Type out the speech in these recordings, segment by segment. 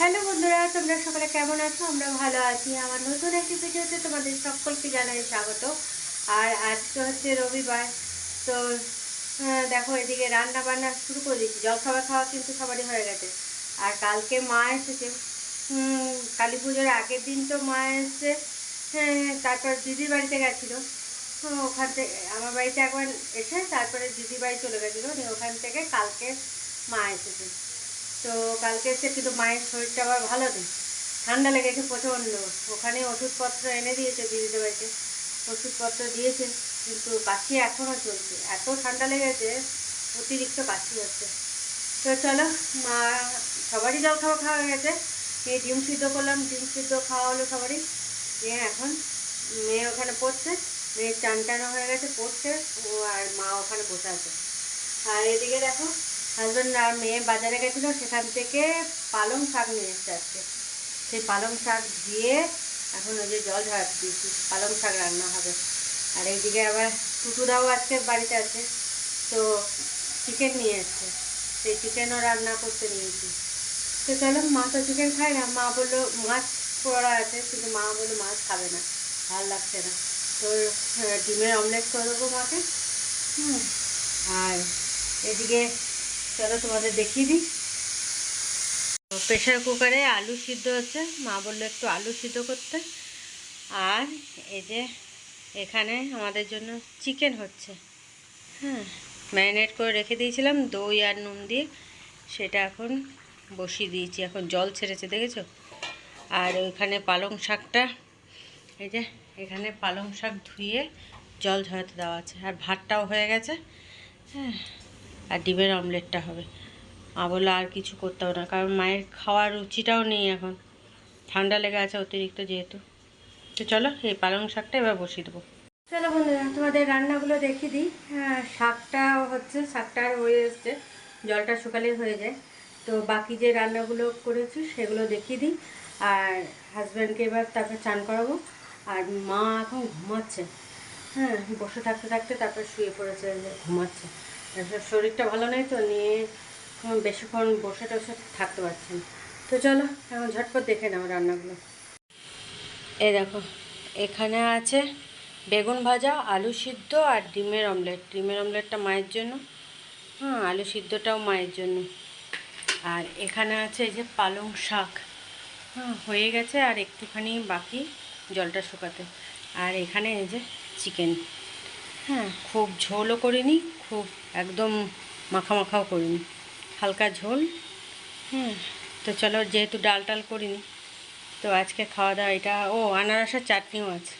Hello বন্ধুরা, তোমরা সকলে কেমন আছো? আমরা ভালো আছি। আমার নতুন একটি ভিডিওতে তোমাদের সকলকে জানাই স্বাগত। আর আজকে হচ্ছে রবিবার, তো দেখো এদিকে রান্না বান্না শুরু করে দিচ্ছি জল খাবার খাওয়া কিন্তু সবারই হয়ে গেছে। আর কালকে মা এসেছে। কালী পুজোর আগের দিন তো মা এসছে। হ্যাঁ তারপর দিদির বাড়িতে গেছিল। ওখান থেকে, আমার বাড়িতে একবার এসে তারপরে দিদির বাড়ি চলে গেছিল। ওখান থেকে কালকে মা এসেছে। তো কালকে এসে কিন্তু মায়ের শরীরটা আবার ভালো নেই। ঠান্ডা লেগেছে প্রচণ্ড। ওখানে ওষুধপত্র এনে দিয়েছে দিদিদের বাড়িতে ওষুধপত্র দিয়েছে, কিন্তু কাশি এখনও চলছে। এত ঠান্ডা লেগেছে, অতিরিক্ত কাশি হচ্ছে। তো চলো, মা সবারই জল খাওয়া খাওয়া গেছে। এই ডিম সিদ্ধ করলাম, ডিম সিদ্ধ খাওয়া হলো সবারই। দিয়ে এখন মেয়ে ওখানে পড়ছে, মেয়ের চান টানো হয়ে গেছে, পড়ছে, ও আর মা ওখানে বসে আছে। আর এদিকে দেখো হাজব্যান্ড আর মেয়ে বাজারে গেছিল, সেখান থেকে পালং শাক নিয়ে এসছে আজকে। সেই পালং শাক দিয়ে এখন ওই যে জল ঝরাতে দিয়েছি, পালং শাক রান্না হবে। আর এইদিকে আবার টুটুদাও আজকে বাড়িতে আছে, তো চিকেন নিয়ে এসছে। সেই চিকেনও রান্না করতে নিয়েছি। তো চলো, মা তো চিকেন খায় না, মা বলল মাছ পড়া আছে, কিন্তু মা বলল মাছ খাবে না, ভালো লাগছে না। তো ডিমের অমলেট করে দেবো মাকে। হুম, আর এদিকে চলো তোমাদের দেখিয়ে দিই। প্রেশার কুকারে আলু সিদ্ধ হচ্ছে মা বলল একটু আলু সিদ্ধ করতে। আর এই যে এখানে আমাদের জন্য চিকেন হচ্ছে। হ্যাঁ ম্যারিনেট করে রেখে দিয়েছিলাম দই আর নুন দিয়ে। সেটা এখন বসিয়ে দিয়েছি। এখন জল ছেড়েছে, দেখেছ? আর ওইখানে পালং শাকটা, এই যে এখানে পালং শাক ধুয়ে জল ঝরাতে দেওয়া আছে। আর ভাতটাও হয়ে গেছে। হ্যাঁ। আর ডিমের অমলেটটা হবে। মা বলল, আর কিছু করতে হবে না, কারণ মায়ের খাওয়ার রুচিটাও নেই এখন। ঠান্ডা লেগে আছে অতিরিক্ত যেহেতু। তো চলো, এই পালং শাকটা এবার বসিয়ে দেবো। চলো বন্ধুরা, তোমাদের রান্নাগুলো দেখিয়ে দিই। হ্যাঁ শাকটা হচ্ছে, শাকটা হয়ে এসছে, জলটা শুকালেই হয়ে যায়। তো বাকি যে রান্নাগুলো করেছি সেগুলো দেখিয়ে দিই। আর হাজব্যান্ডকে এবার তারপর চান করাবো। আর মা এখন ঘুমাচ্ছে। হ্যাঁ বসে থাকতে থাকতে তারপর শুয়ে পড়েছে ঘুমাচ্ছে। শরীরটা ভালো নেই তো? নিয়ে বেশিক্ষণ বসে টসে থাকতে পারছেন তো চলো, এখন ঝটপট দেখে নাও রান্নাগুলো। এ দেখো, এখানে আছে বেগুন ভাজা, আলু সিদ্ধ আর ডিমের অমলেট। ডিমের অমলেটটা মায়ের জন্য। হ্যাঁ আলু সিদ্ধটাও মায়ের জন্য। আর এখানে আছে এই যে পালং শাক। হ্যাঁ হয়ে গেছে আর একটুখানি বাকি জলটা শুকাতে। আর এখানে এই যে চিকেন। হ্যাঁ। খুব ঝোলও করিনি খুব একদম মাখা মাখাও করিনি। হালকা ঝোল। হ্যাঁ তো চলো যেহেতু ডাল টাল করিনি তো আজকে খাওয়া দাওয়া এটা ও আনারসের চাটনিও আছে।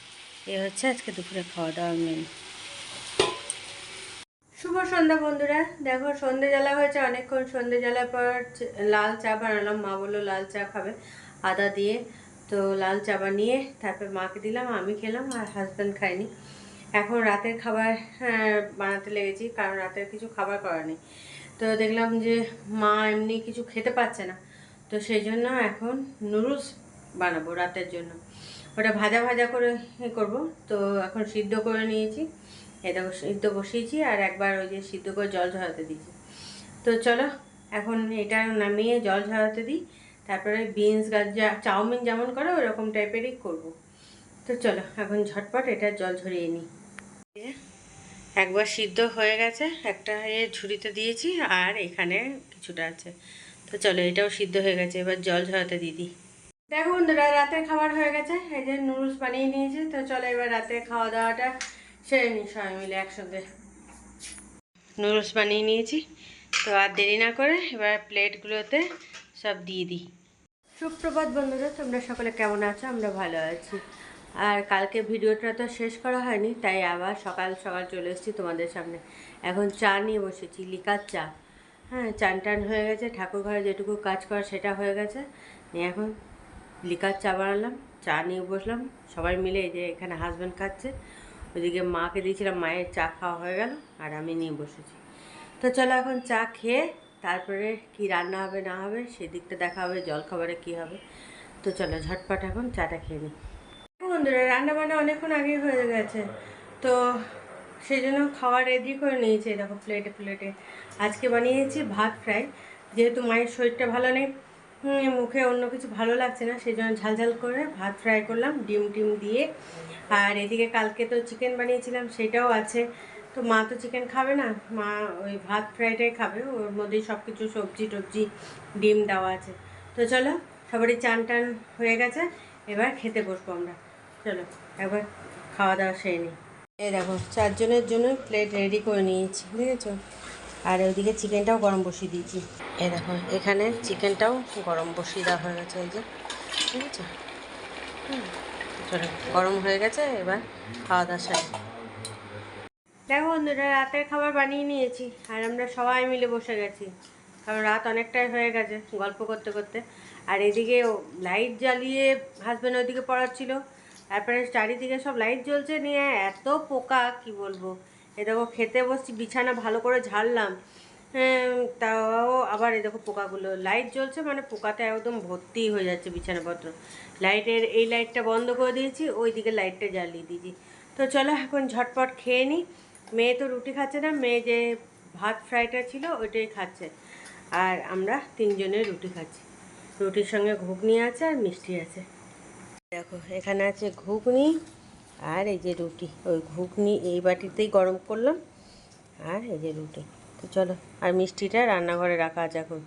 এ হচ্ছে আজকে দুপুরে খাওয়া দাওয়ার মেনু শুভ সন্ধ্যা বন্ধুরা। দেখো সন্ধে জ্বালা হয়েছে অনেকক্ষণ সন্ধে জ্বালার পর লাল চা বানালাম। মা বলল লাল চা খাবে আদা দিয়ে। তো লাল চা বানিয়ে তারপর মাকে দিলাম আমি খেলাম আর হাজব্যান্ড খায়নি। এখন রাতের খাবার হ্যাঁ, বানাতে লেগেছি কারণ রাতের কিছু খাবার করা নেই। তো দেখলাম যে মা এমনি কিছু খেতে পাচ্ছে না তো সেই জন্য এখন নুডলস বানাবো রাতের জন্য। ওটা ভাজা ভাজা করে করব তো এখন সিদ্ধ করে নিয়েছি। এটা সিদ্ধ বসিয়েছি আর একবার ওই যে সিদ্ধ করে জল ঝরাতে দিয়েছি। তো চলো এখন এটা নামিয়ে জল ঝরাতে দিই তারপরে বিনস গাজা চাউমিন যেমন করে ওরকম টাইপেরই করব। তো চলো এখন ঝটপট এটা জল ঝরিয়ে নিই। একবার সিদ্ধ হয়ে গেছে। একটা এ ঝুড়িতে দিয়েছি আর এখানে কিছুটা আছে। তো চলো, এটাও সিদ্ধ হয়ে গেছে। এবার জল ঝরাতে দিদি দেখো বন্ধুরা রাতের খাবার হয়ে গেছে। এই যে নুডলস বানিয়ে নিয়েছি। তো চলো, এবার রাতে খাওয়া দাওয়াটা সেরে নিই সবাই মিলে একসঙ্গে নুডলস বানিয়ে নিয়েছি। তো আর দেরি না করে এবার প্লেটগুলোতে সব দিয়ে দিই। সুপ্রভাত বন্ধুরা, তোমরা সকলে কেমন আছো? আমরা ভালো আছি। আর কালকে ভিডিওটা তো শেষ করা হয়নি, তাই আবার সকাল সকাল চলে এসেছি তোমাদের সামনে। এখন চা নিয়ে বসেছি, লিকার চা। হ্যাঁ চান টান হয়ে গেছে, ঠাকুর ঘরে যেটুকু কাজ করা সেটা হয়ে গেছে। নিয়ে এখন লিকার চা বানালাম, চা নিয়ে বসলাম। সবাই মিলে এই যে এখানে হাজব্যান্ড খাচ্ছে ওইদিকে মাকে দিয়েছিলাম, মায়ের চা খাওয়া হয়ে গেল, আর আমি নিয়ে বসেছি। তো চলো এখন চা খেয়ে তারপরে কি রান্না হবে না হবে, সেদিকটা দেখা হবে জল খাবারে কী হবে। তো চলো ঝটপট এখন চাটা খেয়ে নিই। রান্না বান্না অনেকক্ষণ আগেই হয়ে গেছে। তো সেই জন্য খাওয়া রেডি করে নিয়েছি দেখো প্লেটে প্লেটে আজকে বানিয়েছি ভাত ফ্রাই যেহেতু মায়ের শরীরটা ভালো নেই মুখে অন্য কিছু ভালো লাগছে না, সেই জন্য ঝালঝাল করে ভাত ফ্রাই করলাম, ডিম টিম দিয়ে। আর এদিকে কালকে তো চিকেন বানিয়েছিলাম, সেটাও আছে। তো মা তো চিকেন খাবে না, মা ওই ভাত ফ্রাইটাই খাবে, ওর মধ্যেই সব কিছু সবজি টবজি, ডিম দেওয়া আছে। তো চলো, সবারই চান টান হয়ে গেছে, এবার খেতে বসবো আমরা। চলো, একবার খাওয়া দাওয়া সেরে নিই এই দেখো, চারজনের জন্য প্লেট রেডি করে নিয়েছি, বুঝেছ? আর ওইদিকে চিকেনটাও গরম বসিয়ে দিয়েছি। এই দেখো, এখানে চিকেনটাও গরম বসিয়ে দেওয়া হয়ে গেছে, এই যে ঠিক আছে চলো, গরম হয়ে গেছে, এবার খাওয়া দাওয়া সারি দেখো বন্ধুরা, রাতের খাবার বানিয়ে নিয়েছি, আর আমরা সবাই মিলে বসে গেছি। কারণ রাত অনেকটাই হয়ে গেছে গল্প করতে করতে। আর এদিকে লাইট জ্বালিয়ে হাজব্যান্ড ওইদিকে পড়াচ্ছিল। তারপরে চারিদিকে সব লাইট জ্বলছে নিয়ে এত পোকা, কি বলব? এ দেখো খেতে বসছি, বিছানা ভালো করে ঝাড়লাম। তাও আবার এই দেখো পোকাগুলো। লাইট জ্বলছে মানে পোকাতে একদম ভর্তি হয়ে যাচ্ছে বিছানাপত্র। লাইটের এই লাইটটা বন্ধ করে দিয়েছি ওই দিকে লাইটটা জ্বালিয়ে দিয়েছি। তো চলো এখন ঝটপট খেয়ে নিই মেয়ে তো রুটি খাচ্ছে না, মেয়ে যে ভাত ফ্রাইটা ছিল ওইটাই খাচ্ছে। আর আমরা তিনজনে রুটি খাচ্ছি। রুটির সঙ্গে ঘুগনি আছে আর মিষ্টি আছে। দেখো, এখানে আছে ঘুগনি আর এই যে রুটি। ওই ঘুগনি এই বাটিতেই গরম করলাম আর এই যে রুটি। তো চলো, আর মিষ্টিটা রান্নাঘরে রাখা আছে এখন।